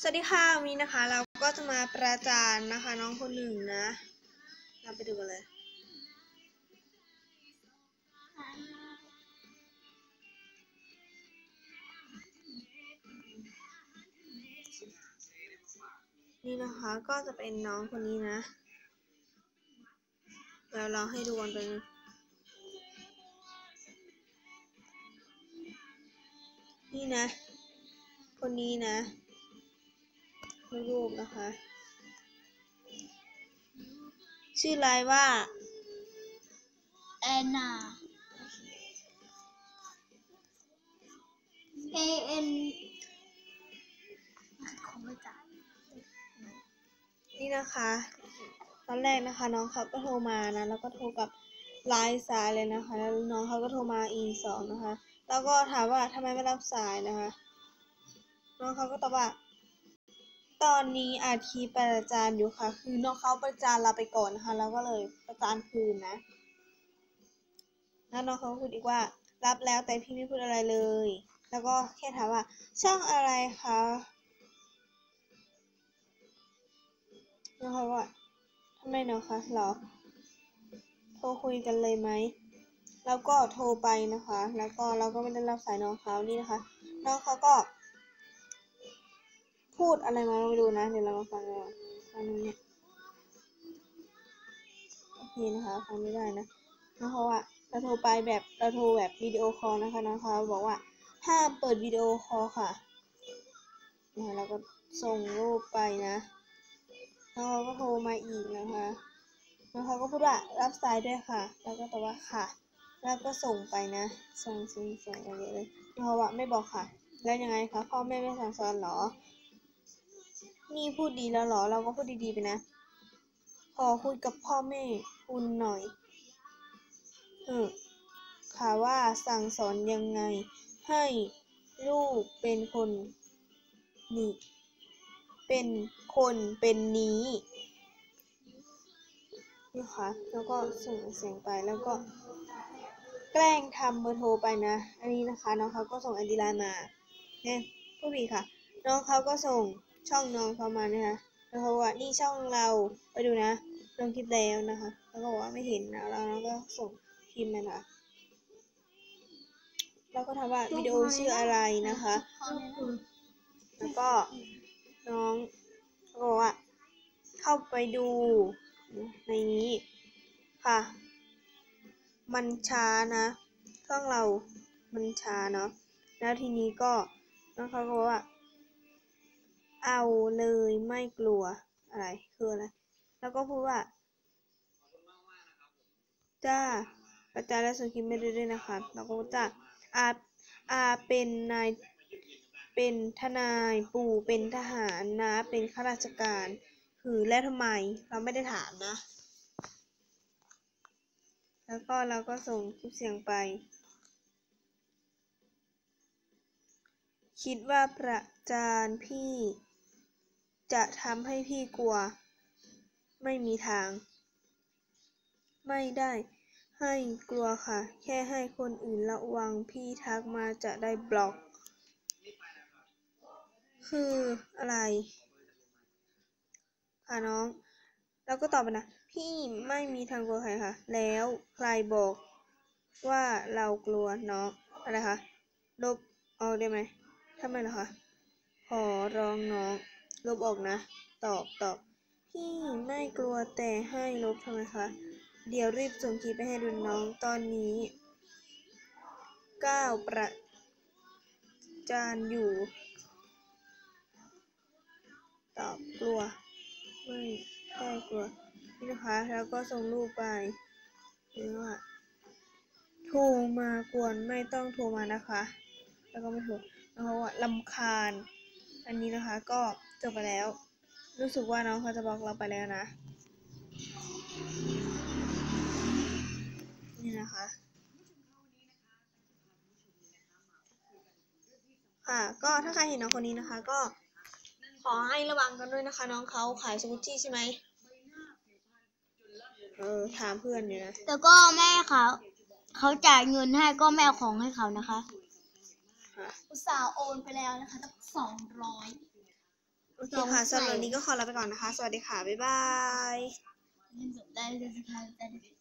สวัสดีค่ะวันนี้นะคะ เราก็จะมาประจานนะคะ น้องคนหนึ่งนะ เราไปดูกันเลย นี่นะคะก็จะเป็นน้องคนนี้นะเดี๋ยวเราให้ดูกันไปนะนี่นะ คนนี้นะ รูปนะคะ ชื่อไลน์ว่าแอนนา A N ของไม่จ่ายนี่นะคะ ตอนแรกนะคะ น้องเขาก็โทรมานะ แล้วก็โทรกับไลน์สายเลยนะคะ แล้วน้องเขาก็โทรมาอีสองนะคะ แล้วก็ถามว่าทำไมไม่รับสายนะคะ น้องเขาก็ตอบว่า ตอนนี้อาทีประจานอยู่ค่ะ คือน้องเขาประจานเราไปก่อนนะคะแล้วก็เลยประจานคืนนะแล้วน้องเขาพูดอีกว่า รับแล้วแต่พี่ไม่พูดอะไรเลย แล้วก็แค่ถามว่า ช่องอะไรคะน้องเขาว่าทำไมเนาะคะหรอโทรคุยกันเลยไหมแล้วก็โทรไปนะคะ แล้วก็เราก็ไม่ได้รับสายน้องเขานี่นะคะ น้องเขาก็ พูดอะไรมาไม่รู้นะ เดี๋ยวเรามาฟังกันฟังเนี่ยโอเคนะคะฟังไม่ได้นะน้องเขาว่าเราโทรไปแบบเราโทรแบบวิดีโอคอลนะคะน้องเขาบอกว่าห้ามเปิดวิดีโอคอลค่ะนะเราก็ส่งรูปไปนะแล้วเขาก็โทรมาอีกนะคะแล้วเขาก็พูดว่ารับสายด้วยค่ะ แล้วก็ตอบว่าค่ะ แล้วก็ส่งไปนะ ส่งส่งส่งไปเยอะเลยแล้วเขาว่าไม่บอกค่ะ แล้วยังไงคะพ่อแม่ไม่สั่งสอนเหรอ นี่พูดดีแล้วเหรอ เราก็พูดดีๆไปนะ ขอคุยกับพ่อแม่คุณหน่อยเออค่ะว่าสั่งสอนยังไง ให้ลูกเป็นคนนี่ เป็นคนเป็นนี้นะคะแล้วก็ส่งเสียงไปแล้วก็ แกล้งทำเบอร์โทรไปนะ อันนี้นะคะน้องเขาก็ส่งไอดีไลน์มาเนี่ยผู้ผีค่ะ น้องเขาก็ส่ง ช่องน้องเขามานะคะแล้วเขาบอกว่านี่ช่องเราไปดูนะลงคลิปแล้วนะคะ แล้วก็บอกว่าไม่เห็นนะแล้วน้องก็ส่งพิมพ์มานะแล้วก็ถามว่าวิดีโอชื่ออะไรนะคะ แล้วก็น้องเขาบอกว่า เข้าไปดูในนี้ค่ะ มันช้านะเครื่องเรามันช้าเนาะแล้วทีนี้ก็น้องเขาก็บอกว่า เอาเลยไม่กลัวอะไรคืออะไร แล้วก็พูดว่าจ้าประจานและส่งคลิปไม่ได้ด้วยนะคะแล้วก็จะอาอาเป็นนายเป็นทนายปู่เป็นทหารนะเป็นข้าราชการคือแล้วทำไมเราไม่ได้ถามนะ แล้วก็เราก็ส่งคลิปเสียงไป คิดว่าประจานพี่ จะทำให้พี่กลัว ไม่มีทาง ไม่ได้ ให้กลัวค่ะ แค่ให้คนอื่นระวังพี่ทักมาจะได้บล็อก คืออะไรค่ะน้อง แล้วก็ตอบไปนะ พี่ไม่มีทางกลัวใครค่ะ แล้วใครบอกว่าเรากลัวน้องอะไรคะลบออกได้ไหมทำไมล่ะคะขอร้องน้อง ลบออกนะ ตอบตอบพี่ไม่กลัวแต่ให้ลบทำไมคะ เดี๋ยวรีบส่งคลิปไปให้ดูน้องตอนนี้ก้าวประจานอยู่ ตอบกลัว ไม่ได้กลัว นี่นะคะ แล้วก็ส่งรูปไปนี่ว่าโทรมากวนไม่ต้องโทรมานะคะ แล้วก็ไม่โทรนะคะว่าลำคาญ อันนี้นะคะก็ จบไปแล้ว รู้สึกว่าน้องเขาจะบอกเราไปแล้วนะ นี่นะคะ ค่ะ ก็ถ้าใครเห็นน้องคนนี้นะคะ ก็ขอให้ระวังกันด้วยนะคะ น้องเขาขายสกุตชี่ใช่ไหมเออถามเพื่อนอยู่นะแล้วก็แม่เขาเขาจ่ายเงินให้ก็แม่เอาของให้เขานะคะค่ะอุตส่าห์โอนไปแล้วนะคะตั้งสองร้อยโอเคค่ะสำหรับวันนี้ก็ขอลาไปก่อนนะคะ สวัสดีค่ะ บ๊ายบายเล่นจบได้เลยสิคะ